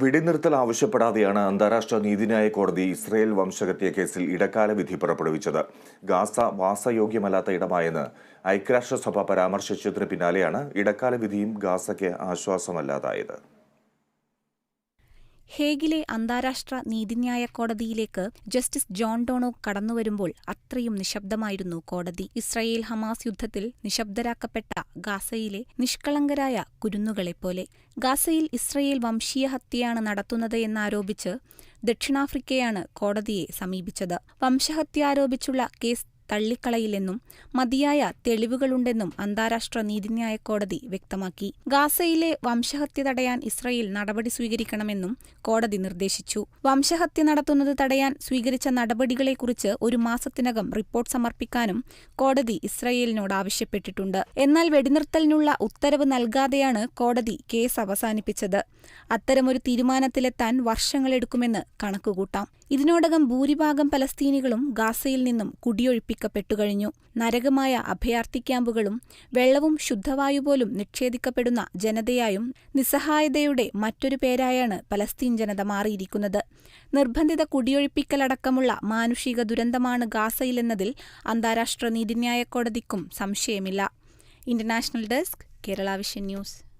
വെടിനിർത്തൽ ആവശ്യപ്പെടാതെയാണ് അന്താരാഷ്ട്ര നീതിന്യായ കോടതി ഇസ്രയേൽ വംശഹത്യ കേസിൽ ഇടക്കാല വിധി പുറപ്പെടുവിച്ചത്. ഗാസ വാസയോഗ്യമല്ലാത്ത ഇടമായെന്ന് ഐക്യരാഷ്ട്രസഭ പരാമർശിച്ചതിന് പിന്നാലെയാണ് ഇടക്കാല വിധിയും ഗാസയ്ക്ക് ആശ്വാസമല്ലാതായത്. ഹേഗിലെ അന്താരാഷ്ട്ര നീതിന്യായ കോടതിയിലേക്ക് ജസ്റ്റിസ് ജോൺ ഡോണോ കടന്നുവരുമ്പോൾ അത്രയും നിശബ്ദമായിരുന്നു കോടതി. ഇസ്രയേൽ ഹമാസ് യുദ്ധത്തിൽ നിശബ്ദരാക്കപ്പെട്ട ഗാസയിലെ നിഷ്കളങ്കരായ കുരുന്നുകളെപ്പോലെ. ഗാസയിൽ ഇസ്രയേൽ വംശീയ ഹത്യയാണ് നടത്തുന്നത് എന്നാരോപിച്ച് ദക്ഷിണാഫ്രിക്കയാണ് കോടതിയെ സമീപിച്ചത്. വംശഹത്യ ആരോപിച്ചുള്ള കേസ് തള്ളിക്കളയില്ലെന്നും മതിയായ തെളിവുകളുണ്ടെന്നും അന്താരാഷ്ട്ര നീതിന്യായ കോടതി വ്യക്തമാക്കി. ഗാസയിലെ വംശഹത്യ തടയാൻ ഇസ്രയേൽ നടപടി സ്വീകരിക്കണമെന്നും കോടതി നിർദ്ദേശിച്ചു. വംശഹത്യ നടത്തുന്നത് തടയാൻ സ്വീകരിച്ച നടപടികളെക്കുറിച്ച് ഒരു മാസത്തിനകം റിപ്പോർട്ട് സമർപ്പിക്കാനും കോടതി ഇസ്രയേലിനോട് ആവശ്യപ്പെട്ടിട്ടുണ്ട്. എന്നാൽ വെടിനിർത്തലിനുള്ള ഉത്തരവ് നൽകാതെയാണ് കോടതി കേസ് അവസാനിപ്പിച്ചത്. അത്തരമൊരു തീരുമാനത്തിലെത്താൻ വർഷങ്ങളെടുക്കുമെന്ന് കണക്കുകൂട്ടാം. ഇതിനോടകം ഭൂരിഭാഗം പലസ്തീനികളും ഗാസയിൽ നിന്നും കുടിയൊഴിപ്പിക്കപ്പെട്ടു കഴിഞ്ഞു നരകമായ അഭയാർത്ഥി ക്യാമ്പുകളും വെള്ളവും ശുദ്ധവായു പോലും നിക്ഷേധിക്കപ്പെടുന്ന ജനതയായും നിസ്സഹായതയുടെ മറ്റൊരു പേരായാണ് പലസ്തീൻ ജനത മാറിയിരിക്കുന്നത്. നിർബന്ധിത കുടിയൊഴിപ്പിക്കലടക്കമുള്ള മാനുഷിക ദുരന്തമാണ് ഗാസയിലെന്നതിൽ അന്താരാഷ്ട്ര നീതിന്യായ കോടതിക്കും സംശയമില്ല. International desk Kerala Vision News.